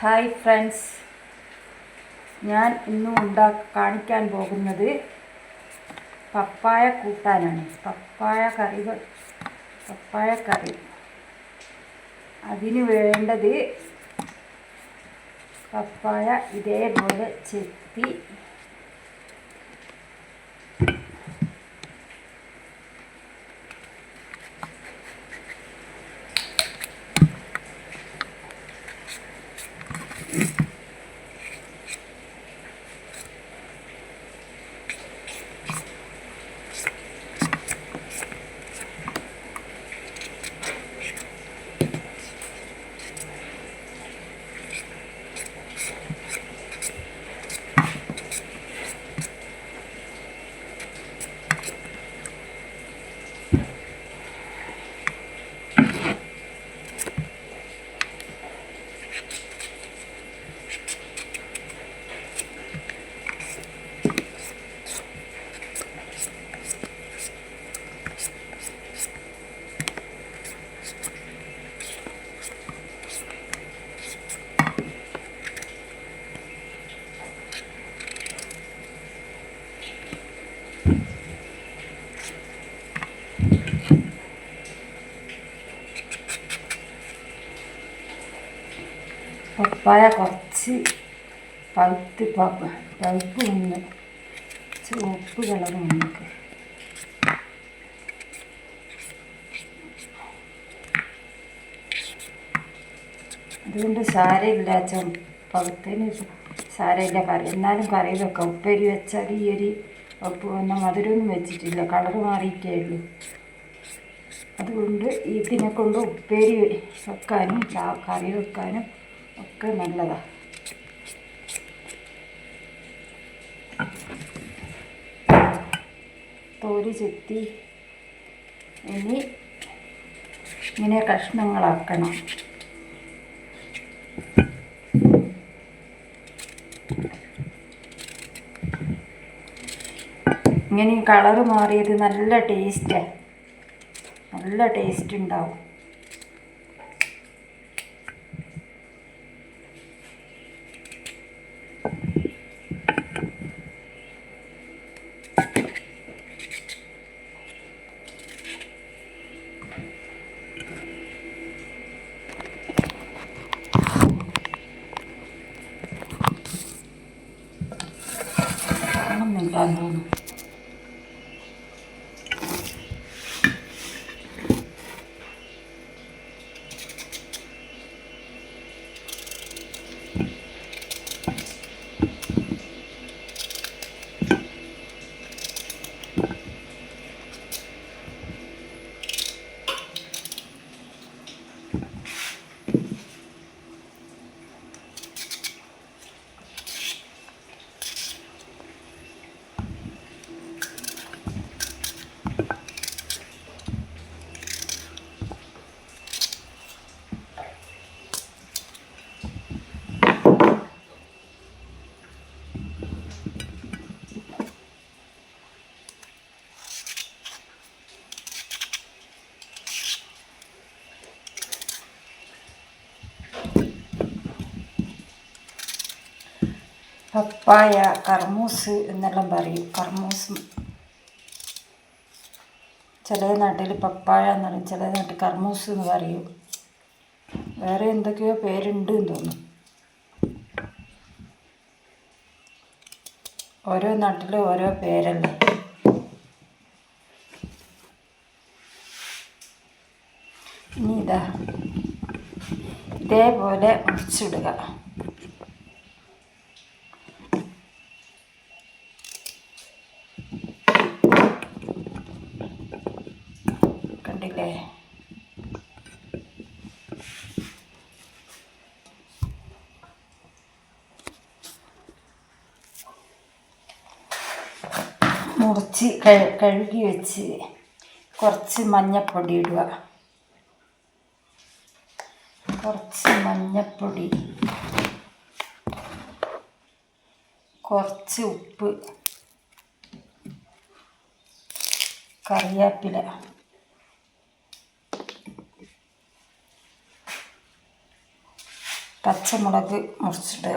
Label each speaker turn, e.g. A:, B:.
A: Hi friends ഞാൻ ഇന്നും ഉണ്ടാ കാണിക്കാൻ പോകുന്നത് പപ്പായ കൂട്ടാനാണ്. പപ്പായ കറി പപ്പായ കറി. അതിന് വേണ്ടത് പപ്പായ ഇതേപോലെ ചെത്തി പപ്പായ കുറച്ച് പഴുത്ത് പഴുപ്പ് വന്ന് ചുവപ്പ് കളർ വന്നിട്ട്. അതുകൊണ്ട് സാരമില്ല ചോ പഴുത്തതിന് സാരമില്ല കറി എന്നാലും കറി വെക്കാം ഉപ്പേരി വെച്ചാൽ ഈ ഒരു ഉപ്പ് വന്ന മധുരമൊന്നും വെച്ചിട്ടില്ല. കളർ മാറിയിട്ടേ ഉള്ളൂ. അതുകൊണ്ട് ഇതിനെ കൊണ്ട് ഉപ്പേരി വെക്കാനും കറി വെക്കാനും ഒക്കെ നല്ലതാണ് തോൽ ചെത്തി ഇനി ഇങ്ങനെ കഷ്ണങ്ങളാക്കണം. ഇങ്ങനെ കളറ് മാറിയത് നല്ല ടേസ്റ്റാണ് നല്ല ടേസ്റ്റ് ഉണ്ടാവും. കാണുന്നില്ല എന്ന് തോന്നുന്നു പപ്പായ കർമൂസ് എന്നെല്ലാം പറയും. കർമൂസ് ചില നാട്ടിൽ പപ്പായ എന്ന് പറയും ചില നാട്ടിൽ കർമൂസ് എന്ന് പറയും. വേറെ എന്തൊക്കെയോ പേരുണ്ട് എന്ന് തോന്നുന്നു. ഓരോ നാട്ടിലും ഓരോ പേരല്ലേ? ഇനി ഇതാ. ഇതേപോലെ മുറിച്ചിടുക. മുറിച്ച് കഴു കഴുകി വെച്ച് കുറച്ച് മഞ്ഞപ്പൊടി ഇടുക. കുറച്ച് മഞ്ഞപ്പൊടി. കുറച്ച് ഉപ്പ്. കറിവേപ്പില. പച്ചമുളക് മുറിച്ചിട്ട്